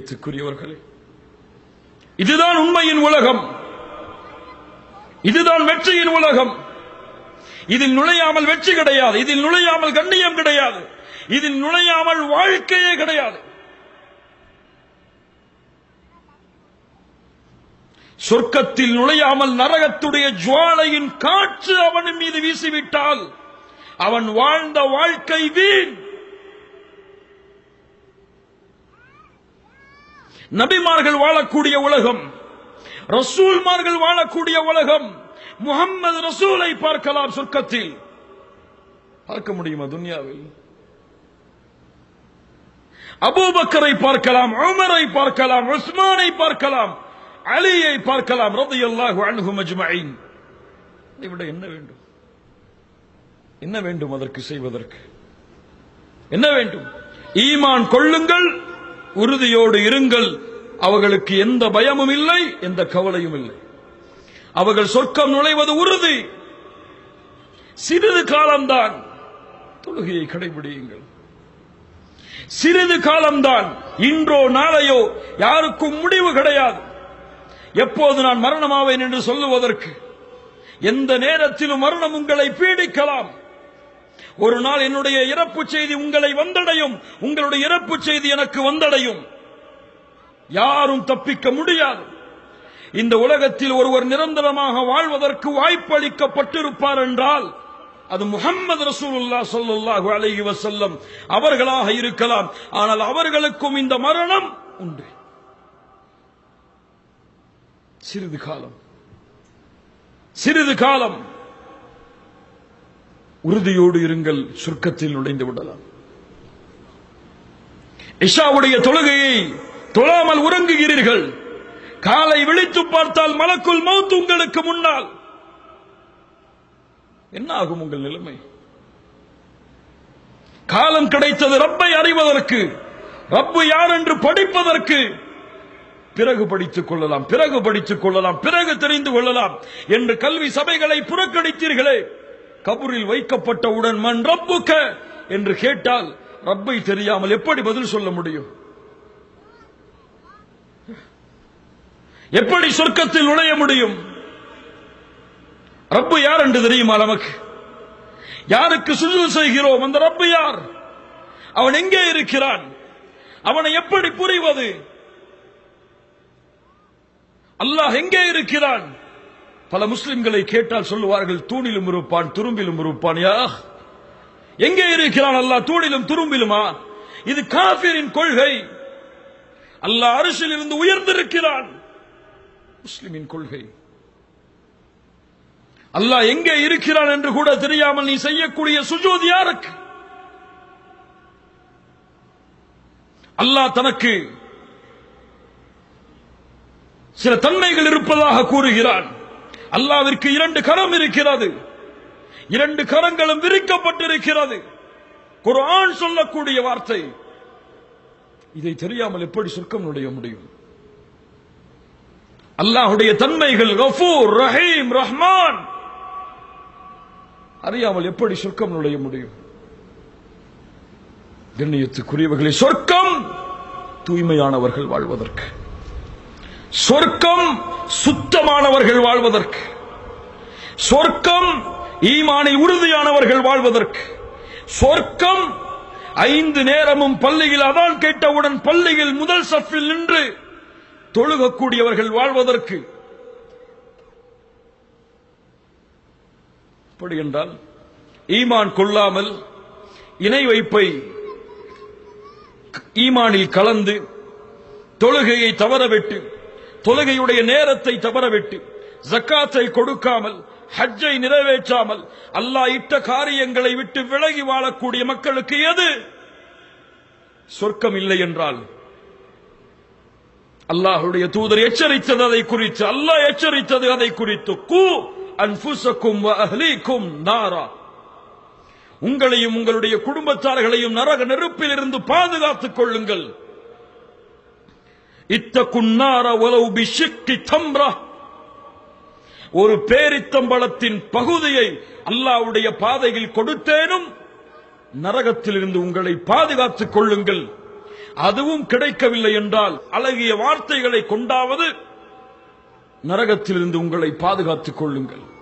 கண்ணியத்துக்குரியவர்களே இதுதான் உண்மையின் உலகம். இதுதான் வெற்றியின் உலகம். இதில் நுழையாமல் வெற்றி கிடையாது இதில் நுழையாமல் கண்ணியம் கிடையாது இதில் நுழையாமல் வாழ்க்கையே கிடையாது. சொர்க்கத்தில் நுழையாமல் நரகத்துடைய ஜுவாலையின் காற்று அவன் மீது வீசிவிட்டால் அவன் வாழ்ந்த வாழ்க்கை வீண். நபிமார்கள் வாழக்கூடிய உலகம் ரசூல்மார்கள் வாழக்கூடிய உலகம் முகம்மது ரசூலை பார்க்கலாம் சொர்க்கத்தில். பார்க்க முடியுமா துன்யாவில் அபூபக்கரை பார்க்கலாம் உமரை பார்க்கலாம் உஸ்மானை பார்க்கலாம் அலியை பார்க்கலாம் ரலியல்லாஹு அன்ஹும் அஜ்மஈன் இதை விட என்ன வேண்டும்? என்ன வேண்டும் அதற்கு செய்வதற்கு? என்ன வேண்டும்? ஈமான் கொள்ளுங்கள் உறுதியோடு இருங்கள். அவர்களுக்கு எந்த பயமும் இல்லை எந்த கவலையும் இல்லை. அவர்கள் சொர்க்கம் நுழைவது உறுதி. சிறிது காலம்தான் தொழுகையை கடைபிடியுங்கள். சிறிது காலம்தான் இன்றோ நாளையோ யாருக்கும் முடிவு கிடையாது. எப்போது நான் மரணமாவேன் என்று சொல்லுவதற்கு எந்த நேரத்திலும் மரணம் உங்களை பீடிக்கலாம். ஒரு நாள் என்னுடைய இறப்பு செய்தி உங்களை வந்தடையும். உங்களுடைய இறப்பு செய்தி எனக்கு வந்தடையும். யாரும் தப்பிக்க முடியாது. இந்த உலகத்தில் ஒருவர் நிரந்தரமாக வாழ்வதற்கு வாய்ப்பு அளிக்கப்பட்டிருப்பார் என்றால் அது முகமது ரசூலுல்லா சொல்லுல்லாஹு அலஹி வசல்லம் அவர்களாக இருக்கலாம். ஆனால் அவர்களுக்கும் இந்த மரணம் உண்டு. சிறிது காலம். சிறிது காலம். உறுதியோடு இருங்கள் சுருக்கத்தில் நுழைந்து விடலாம். இஷாவுடைய தொழுகையை தொழாமல் உறங்குகிறீர்கள். காலை விழித்து பார்த்தால் மலக்குள் மௌத்து உங்களுக்கு முன்னால். என்ன ஆகும் உங்கள் நிலைமை? காலம் கிடைத்தது ரப்பை அறிவதற்கு ரப்பு யார் என்று படிப்பதற்கு. பிறகு படித்துக் கொள்ளலாம் பிறகு படித்துக் கொள்ளலாம் பிறகு தெரிந்து கொள்ளலாம் என்று கல்வி சபைகளை புறக்கணித்தீர்களே. கபூரில் வைக்கப்பட்டவுடன் மண் ரப்புக்க? என்று கேட்டால் ரப்பை தெரியாமல் எப்படி பதில் சொல்ல முடியும்? எப்படி சொர்க்கத்தில் நுழைய முடியும்? ரப்பு யார் என்று தெரியுமா நமக்கு? யாருக்கு சுஜு செய்கிறோம்? அந்த ரப்பு யார்? அவன் எங்கே இருக்கிறான்? அவனை எப்படி புரிவது? அல்லாஹ் எங்கே இருக்கிறான்? பல முஸ்லிம்களை கேட்டால் சொல்லுவார்கள் தூணிலும் இருப்பான் துரும்பிலும் இருப்பான் யா எங்கே இருக்கிறான் அல்லாஹ்? தூணிலும் துரும்பிலுமா? இது காபிரின் கொள்கை. அல்லாஹ் அரசில் இருந்து உயர்ந்திருக்கிறான். முஸ்லிமின் கொள்கை. அல்லாஹ் எங்கே இருக்கிறான் என்று கூட தெரியாமல் நீ செய்யக்கூடிய சுஜோதி யாருக்கு? அல்லாஹ் தனக்கு சில தன்மைகள் இருப்பதாக கூறுகிறான். அல்லாவிற்கு இரண்டு கரம் இருக்கிறது. இரண்டு கரங்களும் விரிக்கப்பட்டிருக்கிறது. குரான் சொல்லக்கூடிய வார்த்தை. இதை தெரியாமல் எப்படி சுருக்கம் நுழைய முடியும்? அல்லாஹுடைய தன்மைகள் கஃபூர் ரஹீம் ரஹ்மான். அறியாமல் எப்படி சொர்க்கம் நுழைய முடியும்? கண்ணியத்துக்குரியவர்களை சொர்க்கம் தூய்மையானவர்கள் வாழ்வதற்கு. சொர்க்கம் சுத்தமானவர்கள் வாழ்வதற்கு. சொர்க்கம் ஈமானை உறுதியானவர்கள் வாழ்வதற்கு. சொர்க்கம் ஐந்து நேரமும் பள்ளியில் அதான் கேட்டவுடன் பள்ளியில் முதல் சஃபில் நின்று தொழுகக்கூடியவர்கள் வாழ்வதற்கு. அப்படி என்றால் ஈமான் கொள்ளாமல் இணை வைப்பை ஈமானில் கலந்து தொழுகையை தவறவிட்டு தொழுகையுடைய நேரத்தை தவறவிட்டு ஜக்காத்தை கொடுக்காமல் ஹஜ்ஜை நிறைவேற்றாமல் அல்லாஹ் இட்ட காரியங்களை விட்டு விலகி வாழக்கூடிய மக்களுக்கு எது? சொர்க்கம் இல்லை என்றால் அல்லாஹுடைய தூதர் எச்சரித்தது அதை குறித்து அல்லாஹ் எச்சரித்தது அதை குறித்து கூ அன்புசக்கும் அஹ்லீக்கும் நாரா. உங்களையும் உங்களுடைய குடும்பத்தார்களையும் நரக நெருப்பில் இருந்து பாதுகாத்துக் கொள்ளுங்கள். ஒரு பேரித்தம்பளத்தின் பகுதியை அல்லாவுடைய பாதையில் கொடுத்தேனும் நரகத்திலிருந்து உங்களை பாதுகாத்துக் கொள்ளுங்கள். அதுவும் கிடைக்கவில்லை என்றால் அழகிய வார்த்தைகளை கொண்டாவது நரகத்திலிருந்து உங்களை பாதுகாத்துக் கொள்ளுங்கள்.